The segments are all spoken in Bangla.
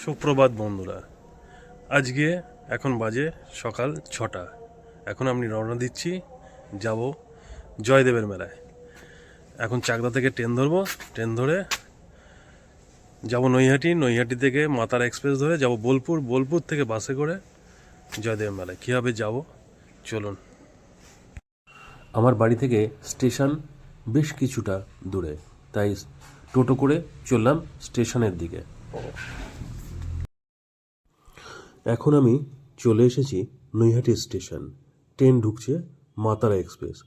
সুপ্রভাত বন্ধুরা। আজকে এখন বাজে সকাল ছটা। এখন আমি রওনা দিচ্ছি, যাব জয়দেবের মেলায়। এখন চাকদা থেকে ট্রেন ধরবো, ট্রেন ধরে যাব নৈহাটি। নৈহাটি থেকে মাতার এক্সপ্রেস ধরে যাব বোলপুর। বোলপুর থেকে বাসে করে জয়দেবের মেলায়। কীভাবে যাব? চলুন। আমার বাড়ি থেকে স্টেশন বেশ কিছুটা দূরে, তাই টোটো করে চললাম স্টেশনের দিকে। এখন আমি চলে এসেছি নৈহাটি স্টেশন। ট্রেন ঢুকছে মাতারা এক্সপ্রেস।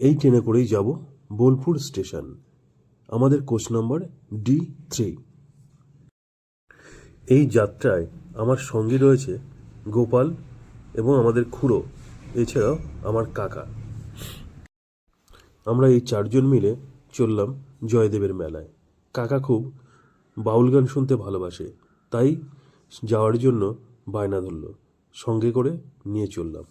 এই ট্রেনে করেই যাব বোলপুর স্টেশন। আমাদের কোচ নম্বর ডি থ্রি এই যাত্রায় আমার সঙ্গী রয়েছে গোপাল এবং আমাদের খুড়ো, এছাড়াও আমার কাকা। আমরা এই চারজন মিলে চললাম জয়দেবের মেলায়। কাকা খুব বাউল গান শুনতে ভালোবাসে, তাই যাওয়ার জন্য বায়না ধরল। সঙ্গে করে নিয়ে চললাম।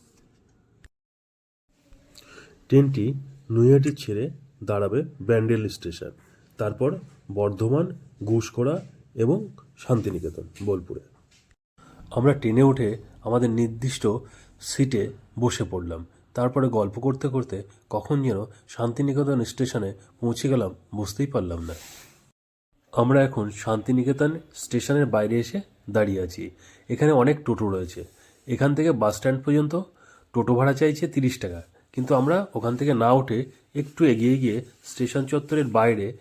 ট্রেনটি নৈহাটি ছেড়ে দাঁড়াবে ব্যান্ডেল স্টেশন, তারপর বর্ধমান ঘুষকোড়া এবং শান্তিনিকেতন, বোলপুরে। আমরা ট্রেনে উঠে আমাদের নির্দিষ্ট সিটে বসে পড়লাম। তারপরে গল্প করতে করতে কখন যেন শান্তিনিকেতন স্টেশনে পৌঁছে গেলাম বুঝতেই পারলাম না। আমরা এখন শান্তিনিকেতন স্টেশনের বাইরে এসে দাঁড়িয়ে আছি। এখানে অনেক টোটো রয়েছে। এখান থেকে বাস স্ট্যান্ড পর্যন্ত টোটো ভাড়া চাইছে তিরিশ টাকা। কিন্তু আমরা ওখান থেকে না উঠে একটু এগিয়ে গিয়ে স্টেশন চত্বরের বাইরে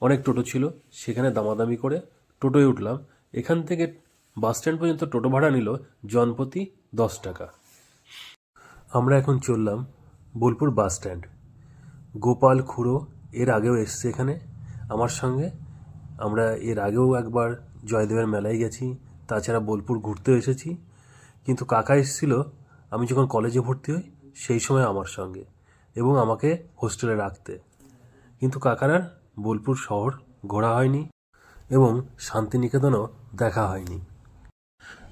অনেক টোটো ছিল, সেখানে দামাদামি করে টোটোয় উঠলাম। এখান থেকে বাস স্ট্যান্ড পর্যন্ত টোটো ভাড়া নিল জনপ্রতি দশ টাকা। আমরা এখন চললাম বোলপুর বাস স্ট্যান্ড। গোপাল খুড়ো এর আগেও এসছে এখানে। আমার সঙ্গে। আমরা এর আগেও একবার জয়দেবের মেলায় গেছি, তাছাড়া বোলপুর ঘুরতে এসেছি। কিন্তু কাকা এসেছিল, আমি যখন কলেজে ভর্তি হই, সেই সময় আমার সঙ্গে এবং আমাকে হোস্টেলে রাখতে। কিন্তু কাকার বোলপুর শহর ঘোরা হয়নি এবং শান্তিনিকেতনও দেখা হয়নি।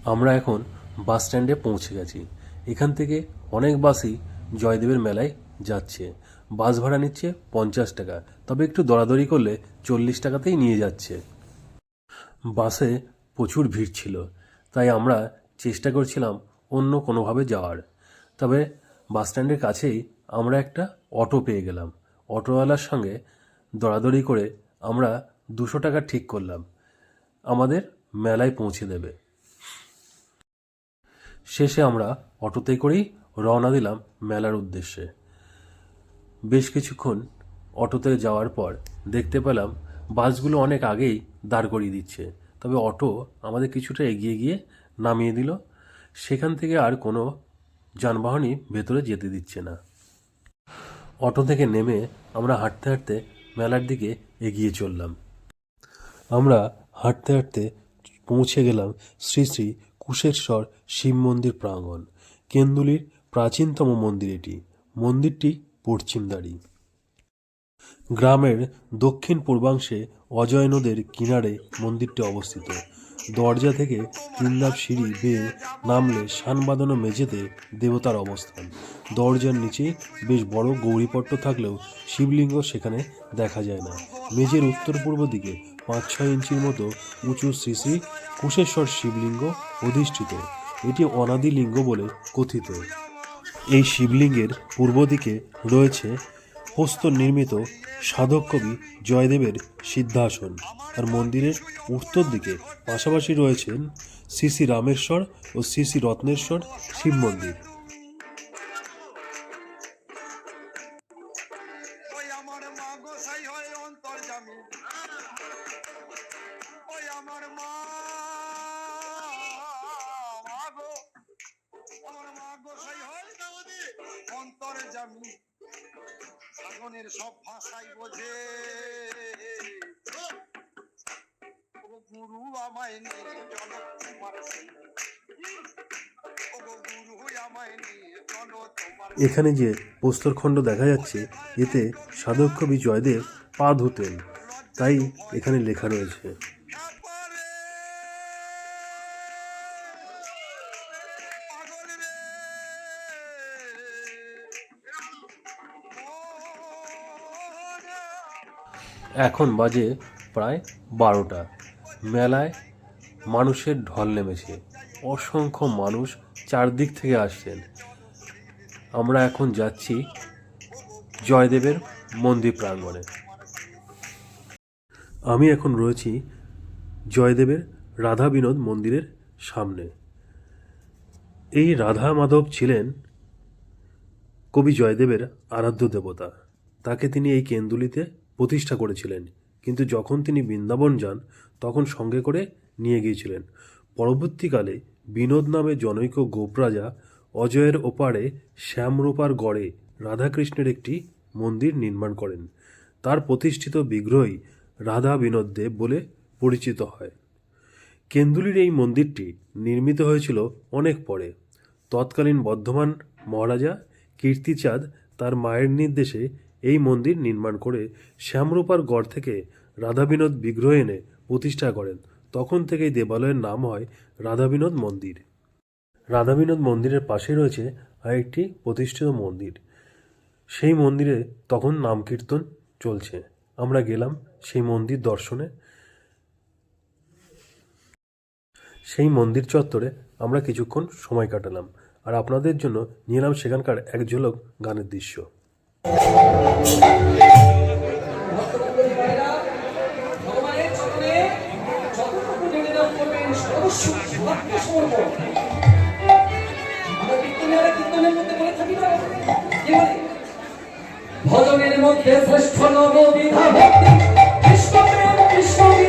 আমরা এখন বাস স্ট্যান্ডে পৌঁছে গেছি। এখান থেকে অনেক বাসই জয়দেবের মেলায় যাচ্ছে। বাস ভাড়া নিচ্ছে পঞ্চাশ টাকা, তবে একটু দরাদরি করলে চল্লিশ টাকাতেই নিয়ে যাচ্ছে। বাসে প্রচুর ভিড় ছিল, তাই আমরা চেষ্টা করছিলাম অন্য কোনোভাবে যাওয়ার। তবে বাস স্ট্যান্ডের কাছেই আমরা একটা অটো পেয়ে গেলাম। অটোওয়ালার সঙ্গে দরাদরি করে আমরা দুশো টাকা ঠিক করলাম। আমাদের মেলায় পৌঁছে দেবে। শেষে আমরা অটোতে করেই রওনা দিলাম মেলার উদ্দেশ্যে। বেশ কিছুক্ষণ অটোতে যাওয়ার পর দেখতে পেলাম বাসগুলো অনেক আগেই দাঁড় করিয়ে দিচ্ছে। তবে অটো আমাদের কিছুটা এগিয়ে গিয়ে নামিয়ে দিল। সেখান থেকে আর কোনো যানবাহনই ভেতরে যেতে দিচ্ছে না। অটো থেকে নেমে আমরা হাঁটতে হাঁটতে মেলার দিকে এগিয়ে চললাম। আমরা হাঁটতে হাঁটতে পৌঁছে গেলাম শ্রী শ্রী কুশেশ্বর শিব মন্দির প্রাঙ্গণ। কেন্দুলির প্রাচীনতম মন্দির এটি। মন্দিরটি পশ্চিমদারি গ্রামের দক্ষিণ পূর্বাংশে অজয় নদের কিনারে মন্দিরটি অবস্থিত। দরজা থেকে তিন ধাপ সিঁড়ি বেয়ে নামলে শান বাঁধানো মেঝেতে দেবতার অবস্থান। দরজার নিচে বেশ বড় গৌরীপট্ট থাকলেও শিবলিঙ্গ সেখানে দেখা যায় না। মেঝের উত্তর পূর্ব দিকে পাঁচ ছয় ইঞ্চির মতো উঁচু শ্রী শ্রী কুশেশ্বর শিবলিঙ্গ অধিষ্ঠিত। এটি অনাদি লিঙ্গ বলে কথিত। এই শিবলিঙ্গের পূর্ব দিকে রয়েছে প্রস্তর নির্মিত সাধক কবি জয়দেবের সিদ্ধাসন। আর মন্দিরের উত্তর দিকে পাশাপাশি রয়েছেন শ্রী শ্রী রামেশ্বর ও শ্রী শ্রী রত্নেশ্বর শিব মন্দির। অন্তর্জামী ওই সাধনের সব ভাষাই বোঝে। ও গুরু আমায় নিয়ে চলো তোমার এখানে যে প্রস্তরখণ্ড দেখা যাচ্ছে, এতে সাধক কবি জয়দেব পা ধুতেন। তাই এখানে লেখা রয়েছে এখন বাজে প্রায় বারোটা। মেলায় মানুষের ঢল নেমেছে। অসংখ্য মানুষ চারদিক থেকে আসছেন। আমরা এখন যাচ্ছি জয়দেবের মন্দির প্রাঙ্গণে। আমি এখন রয়েছি জয়দেবের রাধা বিনোদ মন্দিরের সামনে। এই রাধা মাধব ছিলেন কবি জয়দেবের আরাধ্য দেবতা। তাকে তিনি এই কেন্দুলিতে প্রতিষ্ঠা করেছিলেন। কিন্তু যখন তিনি বৃন্দাবন যান, তখন সঙ্গে করে নিয়ে গিয়েছিলেন। পরবর্তীকালে বিনোদ নামে জনৈক গোপরাজা অজয়ের ওপারে শ্যামরূপার গড়ে রাধাকৃষ্ণের একটি মন্দির নির্মাণ করেন। তার প্রতিষ্ঠিত বিগ্রহই রাধা বিনোদ দেব বলে পরিচিত হয়। কেন্দুলির এই মন্দিরটি নির্মিত হয়েছিল অনেক পরে। তৎকালীন বর্ধমান মহারাজা কীর্তিচাঁদ তার মায়ের নির্দেশে এই মন্দির নির্মাণ করে শ্যামরূপার গড় থেকে রাধাবিনোদ বিগ্রহ এনে প্রতিষ্ঠা করেন। তখন থেকেই দেবালয়ের নাম হয় রাধাবিনোদ মন্দির। রাধাবিনোদ মন্দিরের পাশে রয়েছে আরেকটি প্রতিষ্ঠিত মন্দির। সেই মন্দিরে তখন নাম কীর্তন চলছে। আমরা গেলাম সেই মন্দির দর্শনে। সেই মন্দির চত্বরে আমরা কিছুক্ষণ সময় কাটালাম। আর আপনাদের জন্য নিয়ে এলাম সেখানকার এক ঝলক গানের দৃশ্য। ভজনের মধ্যে শ্রেষ্ঠ নববিধা ভক্তি কৃষ্ণ প্রেম কৃষ্ণ হরি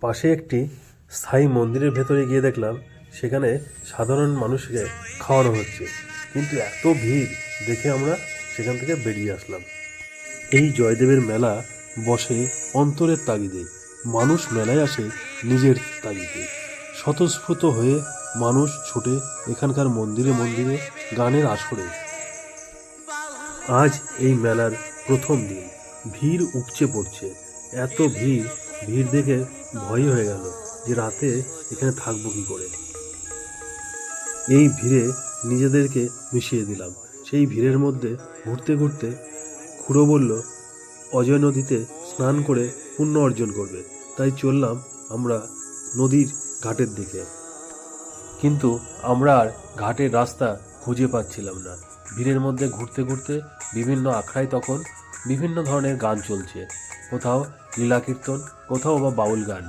পাশে একটি স্থায়ী মন্দিরের ভেতরে গিয়ে দেখলাম, সেখানে সাধারণ মানুষকে খাওয়ানো হচ্ছে। কিন্তু এত ভিড় দেখে আমরা সেখান থেকে বেরিয়ে আসলাম। এই জয়দেবের মেলা বসে অন্তরের তাগিদে। মানুষ মেলায় আসে নিজের তাগিদে। স্বতঃস্ফূর্ত হয়ে মানুষ ছুটে এখানকার মন্দিরে মন্দিরে গানের আসরে। আজ এই মেলার প্রথম দিন। ভিড় উপচে পড়ছে। এত ভিড় ভিড় দেখে ভয় হয়ে গেল যে রাতে এখানে থাকব কি করে। এই ভিড়ে নিজেদেরকে মিশিয়ে দিলাম। সেই ভিড়ের মধ্যে ঘুরতে ঘুরতে খুড়ো বলল, অজয় নদীতে স্নান করে পুণ্য অর্জন করবে। তাই চললাম আমরা নদীর ঘাটের দিকে। কিন্তু আমরা আর ঘাটের রাস্তা খুঁজে পাচ্ছিলাম না। ভিড়ের মধ্যে ঘুরতে ঘুরতে বিভিন্ন আখড়ায় তখন বিভিন্ন ধরনের গান চলছে। কোথাও লীলা কীর্তন কোথাও বা বাউল গান।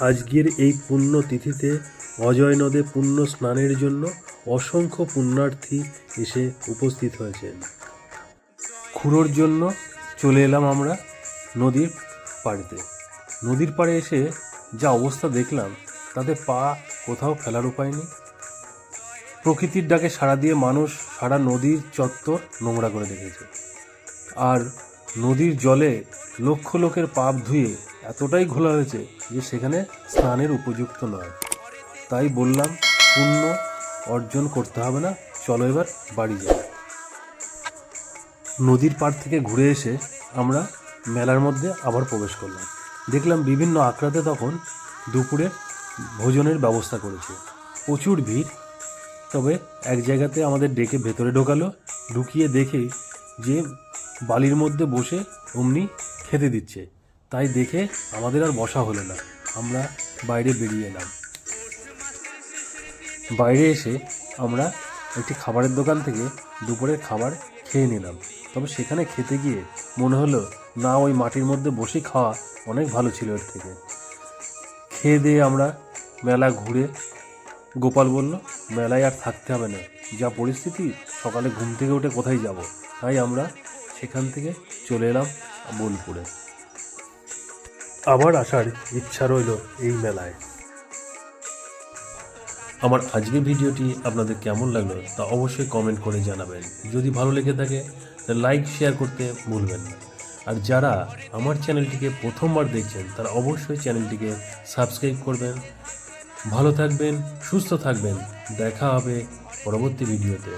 আজকের এই পুণ্য তিথিতে অজয় নদে পুণ্য স্নানের জন্য অসংখ্য পুণ্যার্থী এসে উপস্থিত হয়েছেন। খুঁড়োর জন্য চলে এলাম আমরা নদীর পাড়েতে। নদীর পাড়ে এসে যা অবস্থা দেখলাম, তাতে পা কোথাও ফেলার উপায় নেই। প্রকৃতির ডাকে সাড়া দিয়ে মানুষ সারা নদীর চত্বর নোংরা করে রেখেছে। আর নদীর জলে লক্ষ লোকের পাপ ধুয়ে এতটাই ঘোলা হয়েছে যে সেখানে স্নানের উপযুক্ত নয়। তাই বললাম, পুণ্য অর্জন করতে হবে না, চলো এবার বাড়ি যাই। নদীর পাড় থেকে ঘুরে এসে আমরা মেলার মধ্যে আবার প্রবেশ করলাম। দেখলাম বিভিন্ন আখড়াতে তখন দুপুরে ভোজনের ব্যবস্থা করেছে। প্রচুর ভিড়, তবে এক জায়গাতে আমাদের ডেকে ভেতরে ঢোকালো। ঢুকিয়ে দেখে যে বালির মধ্যে বসে অমনি খেতে দিচ্ছে। তাই দেখে আমাদের আর বসা হলো না। আমরা বাইরে বেরিয়ে এলাম। বাইরে এসে আমরা একটি খাবারের দোকান থেকে দুপুরের খাবার খেয়ে নিলাম। তবে সেখানে খেতে গিয়ে মনে হলো, না, ওই মাটির মধ্যে বসে খাওয়া অনেক ভালো ছিল এর থেকে। খেয়ে দিয়ে আমরা মেলা ঘুরে, গোপাল বলল, মেলায় আর থাকতে হবে না। যা পরিস্থিতি, সকালে ঘুম থেকে উঠে কোথায় যাব? তাই আমরা সেখান থেকে চলে এলাম বোলপুরে। আবার আসার ইচ্ছা রইল এই মেলায়। আমার আজকের ভিডিওটি আপনাদের কেমন লাগল তা অবশ্যই কমেন্ট করে জানাবেন। যদি ভালো লেগে থাকে তাহলে লাইক শেয়ার করতে ভুলবেন না। আর যারা আমার চ্যানেলটিকে প্রথমবার দেখছেন তারা অবশ্যই চ্যানেলটিকে সাবস্ক্রাইব করবেন। ভালো থাকবেন সুস্থ থাকবেন। দেখা হবে পরবর্তী ভিডিওতে।